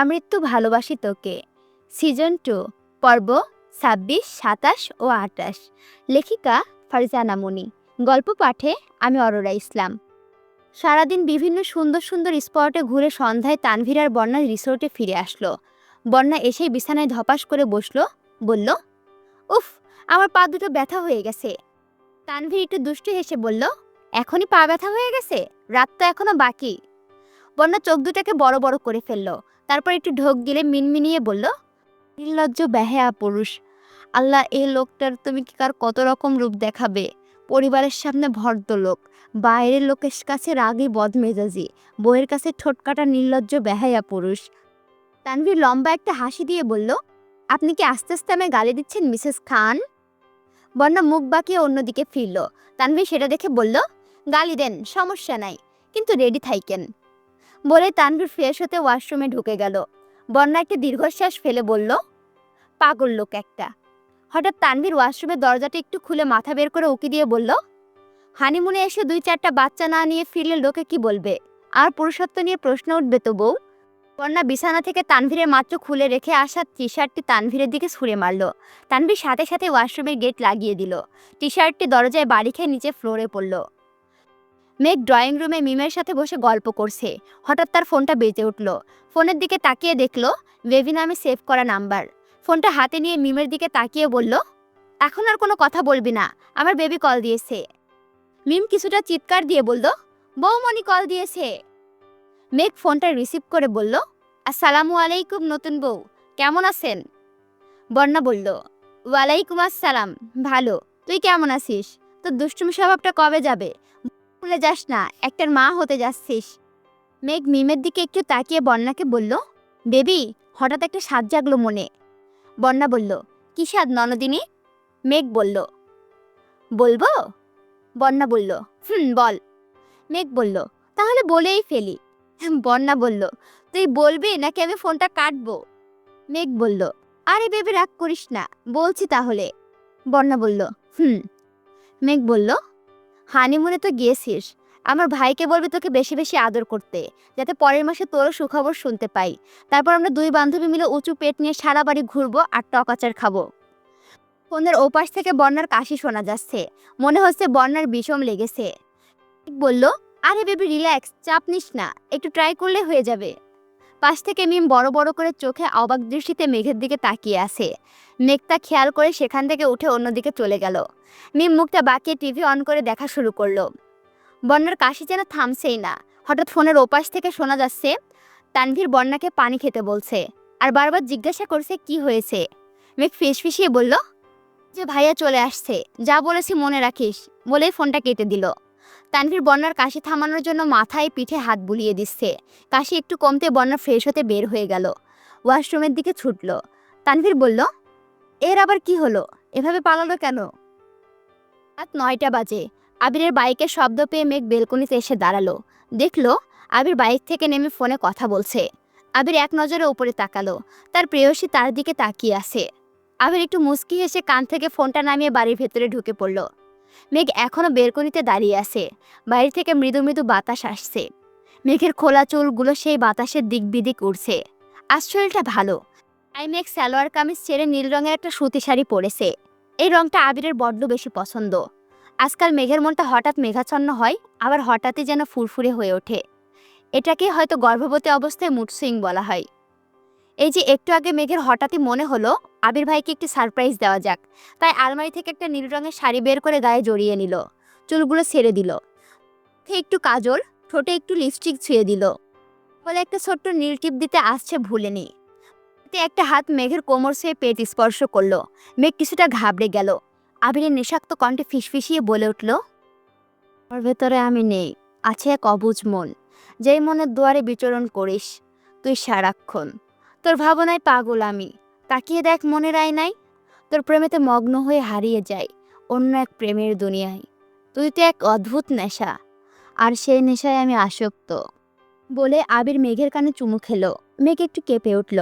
আমৃত্যু ভালোবাসি তোকে। সিজন টু, পর্ব ছাব্বিশ, সাতাশ ও আটাশ লেখিকা ফারজানা মনি। গল্প পাঠে আমি অরোরা ইসলাম। সারাদিন বিভিন্ন সুন্দর সুন্দর স্পটে ঘুরে সন্ধ্যায় তানভীর আর বন্যা রিসোর্টে ফিরে আসলো। বন্যা এসেই বিছানায় ধপাস করে বসল, বলল, উফ, আমার পা দুটো ব্যথা হয়ে গেছে। তানভীর একটু দুষ্টু হেসে বলল, এখনই পা ব্যথা হয়ে গেছে? রাত তো এখনও বাকি। বন্যা চোখ দুটাকে বড় বড় করে ফেলল। তারপর একটু ঢোক গেলে মিনমিনিয়ে বলল, নির্লজ্জ বেহেয়া পুরুষ। আল্লাহ এ লোকটার তুমি কি কার কত রকম রূপ দেখাবে? পরিবারের সামনে ভদ্রলোক, বাইরের লোকের কাছে রাগী বদমেজাজি বইয়ের কাছে ঠোটকাটা নির্লজ্জ বেহায়া পুরুষ। তানভীর লম্বা একটা হাসি দিয়ে বলল, আপনি কি আস্তে আস্তে আমায় গালি দিচ্ছেন, মিসেস খান? বন্যা মুখ বাঁকিয়ে অন্যদিকে ফিরল। তানভীর সেটা দেখে বলল, গালি দেন, সমস্যা নাই। কিন্তু রেডি থাইকেন। বলে তানভীর ফ্রেশ হতে ওয়াশরুমে ঢুকে গেল। বন্যা একটি দীর্ঘশ্বাস ফেলে বলল, পাগল লোক একটা। হঠাৎ তানভীর ওয়াশরুমের দরজাটা একটু খুলে মাথা বের করে উকি দিয়ে বলল, হানিমুনে এসে দুই চারটা বাচ্চা না নিয়ে ফিরলে লোকে কি বলবে? আর পুরুষত্ব নিয়ে প্রশ্ন উঠবে তো বউ? বন্যা বিছানা থেকে তানভীরের মাত্র খুলে রেখে আসা টি শার্টটি তানভীরের দিকে ছুঁড়ে মারল। তানভীর সাথে সাথে ওয়াশরুমের গেট লাগিয়ে দিল। টি শার্টটি দরজায় বাড়ি খেয়ে নিচে ফ্লোরে পড়ল। মেঘ ড্রয়িং রুমে মিমের সাথে বসে গল্প করছে। হঠাৎ তার ফোনটা বেজে উঠল। ফোনের দিকে তাকিয়ে দেখল বেবি নামে সেভ করা নাম্বার। ফোনটা হাতে নিয়ে মিমের দিকে তাকিয়ে বলল, এখন আর কোনো কথা বলবি না। আমার বেবি কল দিয়েছে। মিম কিছুটা চিৎকার দিয়ে বলল, বৌমণি কল দিয়েছে। মেঘ ফোনটা রিসিভ করে বলল, আসসালামু আলাইকুম, নতুন বউ। কেমন আছেন? বর্ণা বলল, ওয়ালাইকুম আসসালাম। ভালো। তুই কেমন আছিস? তোর দুষ্টুমি স্বভাবটা কবে যাবে? ভুলে যাস না, একটার মা হতে যাচ্ছিস। মেঘ মিমের দিকে একটু তাকিয়ে বন্যাকে বলল, বেবি, হঠাৎ একটা স্বাদ জাগলো মনে। বন্যা বলল, কি স্বাদ ননদিনী? মেঘ বলল, বলব? বন্যা বলল, হুম, বল। মেঘ বলল, তাহলে বলেই ফেলি। বন্যা বলল, তুই বলবি নাকি আমি ফোনটা কাটবো? মেঘ বলল, আরে বেবি, রাগ করিস না, বলছি তাহলে। বন্যা বলল, হুম। মেঘ বলল হানিমুনে তো গিয়েছিস। আমার ভাইকে বলবি তোকে বেশি বেশি আদর করতে, যাতে পরের মাসে তোরও সুখবর শুনতে পাই। তারপর আমরা দুই বান্ধবী মিলে উঁচু পেট নিয়ে সারা বাড়ি ঘুরবো আর টকাচার খাব। ফোনের ওপাশ থেকে বন্যার কাশি শোনা যাচ্ছে। মনে হচ্ছে বন্যার বিষম লেগেছে। বলল, আরে বেবি, রিল্যাক্স, চাপ নিস না। একটু ট্রাই করলে হয়ে যাবে। পাশ থেকে মিম বড় বড় করে চোখে অবাক দৃষ্টিতে মেঘের দিকে তাকিয়ে আছে। মেঘটা খেয়াল করে সেখান থেকে উঠে অন্যদিকে চলে গেল। মিম মুখটা বাঁকিয়ে টিভি অন করে দেখা শুরু করল। বন্যার কাশি যেন থামছেই না। হঠাৎ ফোনের ওপাশ থেকে শোনা যাচ্ছে, তানভীর বন্যাকে পানি খেতে বলছে আর বারবার জিজ্ঞাসা করছে কি হয়েছে। মেঘ ফিস ফিসিয়ে বলল, যে ভাইয়া চলে আসছে, যা বলেছি মনে রাখিস, বলেই ফোনটা কেটে দিল। তানভীর বন্যার কাশি থামানোর জন্য মাথায় পিঠে হাত বুলিয়ে দিচ্ছে। কাশি একটু কমতে বন্যা ফ্রেশ হতে বের হয়ে গেল। ওয়াশরুমের দিকে ছুটল। তানভীর বলল, এর আবার কি হলো? এভাবে পালালো কেন? রাত নয়টা বাজে। আবিরের বাইকের শব্দ পেয়ে মেঘ বেলকনিতে এসে দাঁড়াল। দেখল, আবির বাইক থেকে নেমে ফোনে কথা বলছে। আবির এক নজরে উপরে তাকালো। তার প্রেয়সী তার দিকে তাকিয়ে আছে। আবির একটু মুস্কি হেসে কান থেকে ফোনটা নামিয়ে বাড়ির ভেতরে ঢুকে পড়ল। মেঘ এখনও বেলকনিতে দাঁড়িয়ে আছে। বাইরে থেকে মৃদু মৃদু বাতাস আসছে। মেঘের খোলা চুলগুলো সেই বাতাসের দিক বিদিক উড়ছে। আশ্চর্যটা ভালো। আই মেঘ সালোয়ার কামিজ ছেড়ে নীল রঙের একটা সুতি শাড়ি পরেছে। এই রংটা আবিরের বড্ড বেশি পছন্দ। আজকাল মেঘের মনটা হঠাৎ মেঘাচ্ছন্ন হয়, আবার হঠাৎই যেন ফুরফুরে হয়ে ওঠে। এটাকে হয়তো গর্ভবতী অবস্থায় মুড সুইং বলা হয়। এই যে একটু আগে মেঘের হঠাৎই মনে হলো আবির ভাইকে একটি সারপ্রাইজ দেওয়া যাক। তাই আলমারি থেকে একটা নীল রঙের শাড়ি বের করে গায়ে জড়িয়ে নিল। চুলগুলো ছেড়ে দিল। একটু কাজল, ঠোঁটে একটু লিপস্টিক ছুঁয়ে দিল। বলে একটা ছোট্ট নীল টিপ দিতে আসছে ভুলেনি। একটা হাত মেঘের কোমর ছুঁয়ে পেট স্পর্শ করল। মেঘ কিছুটা ঘাবড়ে গেল। আবিরের নেশাক্ত কণ্ঠে ফিসফিসিয়ে বলে উঠল ওর ভেতরে আমি নেই। আছে এক অবুজ মন। যেই মনের দুয়ারে বিচরণ করিস, তুই সারাক্ষণ। তোর ভাবনায় পাগল আমি। তাকিয়ে দেখ মনের আয়নায় তোর প্রেমেতে মগ্ন হয়ে হারিয়ে যাই, অন্য এক প্রেমের দুনিয়ায়। তুই তো এক অদ্ভুত নেশা, আর সেই নেশায় আমি আসক্ত। বলে আবির মেঘের কানে চুমু খেলো। মেঘ একটু কেঁপে উঠল।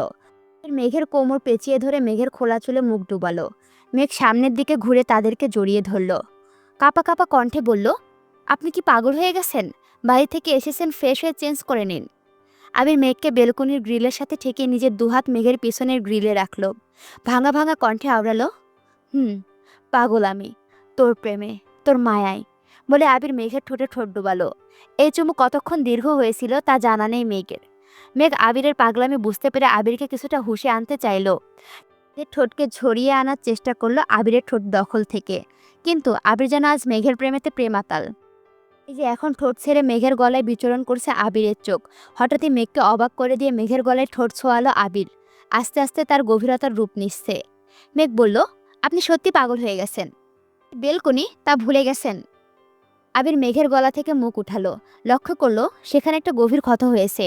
মেঘের কোমর পেঁচিয়ে ধরে মেঘের খোলা চুলে মুখ ডুবালো। মেঘ সামনের দিকে ঘুরে তাদেরকে জড়িয়ে ধরল। কাপা কাপা কণ্ঠে বলল, আপনি কি পাগল হয়ে গেছেন? বাড়ি থেকে এসেছেন, ফ্রেশ হয়ে চেঞ্জ করে নিন। আবির মেঘকে বেলকনির গ্রিলের সাথে ঠেকে নিজের দুহাত মেঘের পিছনের গ্রিলে রাখল। ভাঙা ভাঙা কণ্ঠে আওড়ালো, হুম, পাগল আমি, তোর প্রেমে, তোর মায়ায়, বলে আবির মেঘের ঠোঁটে ঠোঁট ডুবালো। এই চুমু কতক্ষণ দীর্ঘ হয়েছিল তা জানা নেই মেঘের। মেঘ আবিরের পাগলামি বুঝতে পেরে আবিরকে কিছুটা হুঁশে আনতে চাইলো। ঠোঁটকে ঝরিয়ে আনার চেষ্টা করল আবিরের ঠোঁট দখল থেকে। কিন্তু আবির যেন আজ মেঘের প্রেমেতে প্রেমাতাল। এই যে এখন ঠোঁট ছেড়ে মেঘের গলায় বিচরণ করছে আবিরের চোখ। হঠাৎই মেঘকে অবাক করে দিয়ে মেঘের গলায় ঠোঁট ছোঁয়ালো আবির। আস্তে আস্তে তার গভীরতার রূপ নিচ্ছে। মেঘ বলল, আপনি সত্যি পাগল হয়ে গেছেন। বেলকনি, তা ভুলে গেছেন? আবির মেঘের গলা থেকে মুখ উঠালো। লক্ষ্য করল, সেখানে একটা গভীর ক্ষত হয়েছে,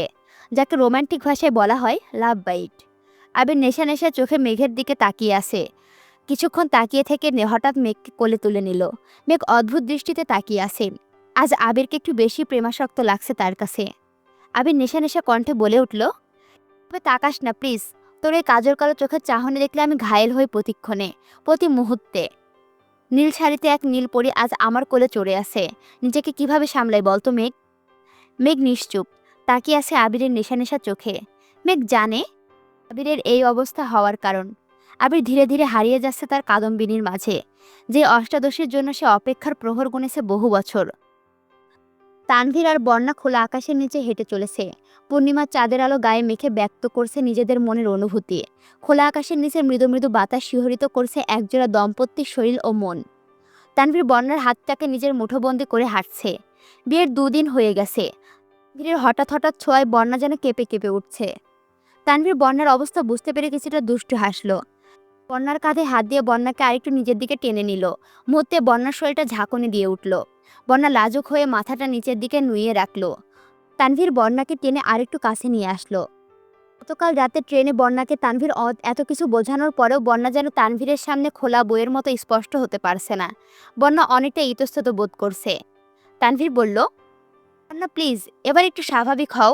যাকে রোমান্টিক ভাষায় বলা হয় লাভ বাইট। আবির নেশা নেশা চোখে মেঘের দিকে তাকিয়ে আসে কিছুক্ষণ তাকিয়ে থেকে হঠাৎ মেঘকে কোলে তুলে নিল। মেঘ অদ্ভুত দৃষ্টিতে তাকিয়ে আসে আজ আবিরকে একটু বেশি প্রেমাসক্ত লাগছে তার কাছে। আবির নেশা নেশা কণ্ঠে বলে উঠল তবে তাকাস না, প্লিজ। তোর এই কাজল কালো চোখের চাহনি দেখলে আমি ঘায়েল হই প্রতিক্ষণে, প্রতি মুহূর্তে। নীল শাড়িতে এক নীল পরি আজ আমার কোলে চড়ে আছে। নিজেকে কীভাবে সামলাই বলতো মেঘ? মেঘ নিশ্চুপ, তাকিয়ে আছে আবিরের নেশা নেশা চোখে। মেঘ জানে আবিরের এই অবস্থা হওয়ার কারণ। আবির ধীরে ধীরে হারিয়ে যাচ্ছে তার কাদম্বিনীর মাঝে, যে অষ্টাদশীর জন্য সে অপেক্ষার প্রহর গুনেছে বহু বছর। তানভীর আর বন্যা খোলা আকাশের নিচে হেঁটে চলেছে। পূর্ণিমার চাঁদের আলো গায়ে মেখে ব্যক্ত করছে নিজেদের মনের অনুভূতি। খোলা আকাশের নিচে মৃদু মৃদু বাতাস শিহরিত করছে একজোড়া দম্পতির শরীর ও মন। তানভীর বন্যার হাতটাকে নিজের মুঠোবন্দি করে হাঁটছে। বিয়ের দুদিন হয়ে গেছে। তানভীরের হঠাৎ হঠাৎ ছোঁয়ায় বন্যা যেন কেঁপে কেঁপে উঠছে। তানভীর বন্যার অবস্থা বুঝতে পেরে কিছুটা দুষ্টু হাসলো। বন্যার কাঁধে হাত দিয়ে বন্যাকে আরেকটু নিজের দিকে টেনে নিল। মুহূর্তে বন্যার শরীরটা ঝাঁকুনি দিয়ে উঠল। বন্যা লাজুক হয়ে মাথাটা নিচের দিকে নুয়ে রাখল। তানভীর বন্যাকে টেনে আরেকটু কাছে নিয়ে আসলো। গতকাল রাতে ট্রেনে বন্যাকে তানভীর এত কিছু বোঝানোর পরেও বন্যা যেন তানভীরের সামনে খোলা বইয়ের মতো স্পষ্ট হতে পারছে না। বন্যা অনেকটা ইতস্তত বোধ করছে। তানভীর বলল, বন্যা, প্লিজ, এবার একটু স্বাভাবিক হও।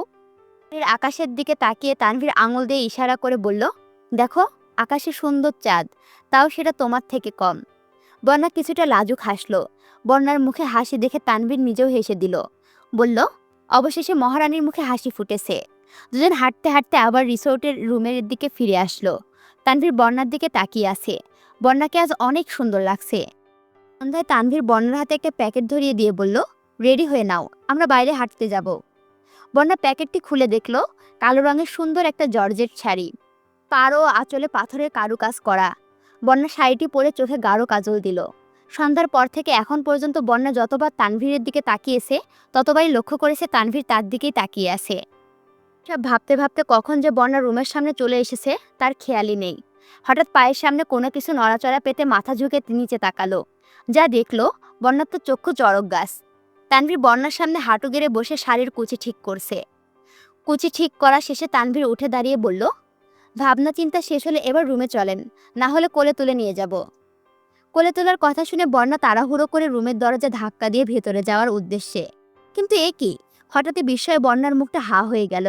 আকাশের দিকে তাকিয়ে তানভীর আঙুল দিয়ে ইশারা করে বলল, দেখো, আকাশে সুন্দর চাঁদ, তাও সেটা তোমার থেকে কম। বন্যা কিছুটা লাজুক হাসলো। বন্যার মুখে হাসি দেখে তানভীর নিজেও হেসে দিল। বলল, অবশেষে মহারানীর মুখে হাসি ফুটেছে। দুজন হাঁটতে হাঁটতে আবার রিসোর্টের রুমের দিকে ফিরে আসলো। তানভীর বন্যার দিকে তাকিয়ে আছে। বন্যাকে আজ অনেক সুন্দর লাগছে। সন্ধ্যায় তানভীর বন্যার হাতে একটা প্যাকেট ধরিয়ে দিয়ে বলল, রেডি হয়ে নাও, আমরা বাইরে হাঁটতে যাব। বন্যা প্যাকেটটি খুলে দেখল, কালো রঙের সুন্দর একটা জর্জেট শাড়ি। ও আঁচলে পাথরের কারুকাজ করা। বন্যা শাড়িটি পরে চোখে গাঢ় কাজল দিল। সন্ধ্যার পর থেকে এখন পর্যন্ত বন্যা যতবার তানভীরের দিকে তাকিয়েছে, ততবারই লক্ষ্য করেছে তানভীর তার দিকেই তাকিয়ে আছে। সব ভাবতে ভাবতে কখন যে বন্যা রুমের সামনে চলে এসেছে, তার খেয়ালই নেই। হঠাৎ পায়ের সামনে কোনো কিছু নড়াচড়া পেতে মাথা ঝুঁকে নিচে তাকালো। যা দেখল, বন্যার তো চক্ষু চড়ক গাছ। তানভীর বন্যার সামনে হাঁটু গেড়ে বসে শাড়ির কুচি ঠিক করছে। কুচি ঠিক করা শেষে তানভীর উঠে দাঁড়িয়ে বলল ভাবনা চিন্তা শেষ হলে এবার রুমে চলেন, না হলে কোলে তুলে নিয়ে যাব। কোলে তোলার কথা শুনে বন্যা তাড়াহুড়ো করে রুমের দরজা ধাক্কা দিয়ে ভেতরে যাওয়ার উদ্দেশ্যে। কিন্তু এ কি? হঠাৎই বিস্ময়ে বন্যার মুখটা হা হয়ে গেল।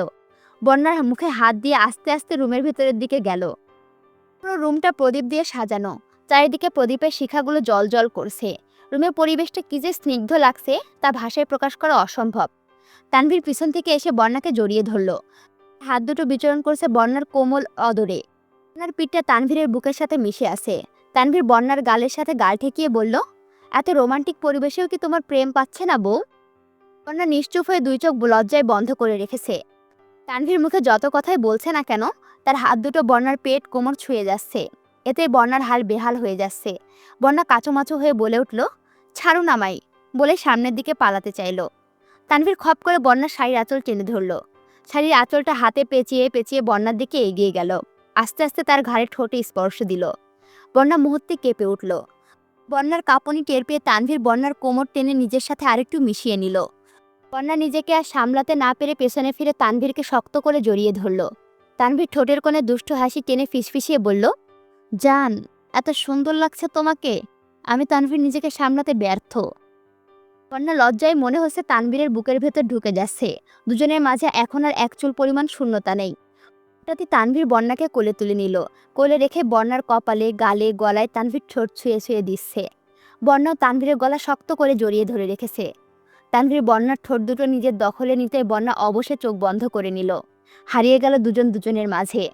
বন্যার মুখে হাত দিয়ে আস্তে আস্তে রুমের ভেতরের দিকে গেল। পুরো রুমটা প্রদীপ দিয়ে সাজানো। চারিদিকে প্রদীপের শিখাগুলো জল জল করছে। রুমের পরিবেশটা কি যে স্নিগ্ধ লাগছে তা ভাষায় প্রকাশ করা অসম্ভব। তানভীর পিছন থেকে এসে বন্যাকে জড়িয়ে ধরল। হাত দুটো বিচরণ করছে বন্যার কোমল অদরে। বন্যার পিঠটা তানভীরের বুকের সাথে মিশে আছে। তানভীর বন্যার গালের সাথে গাল ঠেকিয়ে বলল, এত রোমান্টিক পরিবেশেও কি তোমার প্রেম পাচ্ছে না, বউ? বন্যা নিশ্চুপ হয়ে দুই চোখ লজ্জায় বন্ধ করে রেখেছে। তানভীর মুখে যত কথাই বলছে না কেন, তার হাত দুটো বন্যার পেট কোমর ছুঁয়ে যাচ্ছে। এতে বন্যার হাল বেহাল হয়ে যাচ্ছে। বন্যা কাচুমাচু হয়ে বলে উঠল ছাড়ুন আমাই বলে সামনের দিকে পালাতে চাইল। তানভীর খপ করে বন্যার শাড়ির আঁচল টেনে ধরল। শাড়ির আঁচলটা হাতে পেঁচিয়ে পেঁচিয়ে বন্যার দিকে এগিয়ে গেল। আস্তে আস্তে তার ঘাড়ে ঠোঁটে স্পর্শ দিল। বন্যা মুহূর্তে কেঁপে উঠল। বন্যার কাঁপুনি টের পেয়ে তানভীর বন্যার কোমর টেনে নিজের সাথে আরেকটু মিশিয়ে নিল। বন্যা নিজেকে আর সামলাতে না পেরে পেছনে ফিরে তানভীরকে শক্ত করে জড়িয়ে ধরল। তানভীর ঠোঁটের কোণে দুষ্টু হাসি টেনে ফিসফিসিয়ে বলল, জান, এত সুন্দর লাগছে তোমাকে। আমি তানভীর নিজেকে সামলাতে ব্যর্থ। বন্যা লজ্জায় মনে হচ্ছে তানবীরের বুকের ভেতর ঢুকে যাচ্ছে। দুজনের মাঝে এখন আর এক চুল পরিমাণ শূন্যতা নেই। হঠাৎই তানভীর বন্যাকে কোলে তুলে নিল। কোলে রেখে বন্যার কপালে, গালে, গলায় তানভীর ঠোঁট ছুঁয়ে ছুঁয়ে দিচ্ছে। বন্যাও তানভীরের গলা শক্ত করে জড়িয়ে ধরে রেখেছে। তানভীর বন্যার ঠোঁট দুটো নিজের দখলে নিতে বন্যা অবশ্যই চোখ বন্ধ করে নিল। হারিয়ে গেল দুজন দুজনের মাঝে।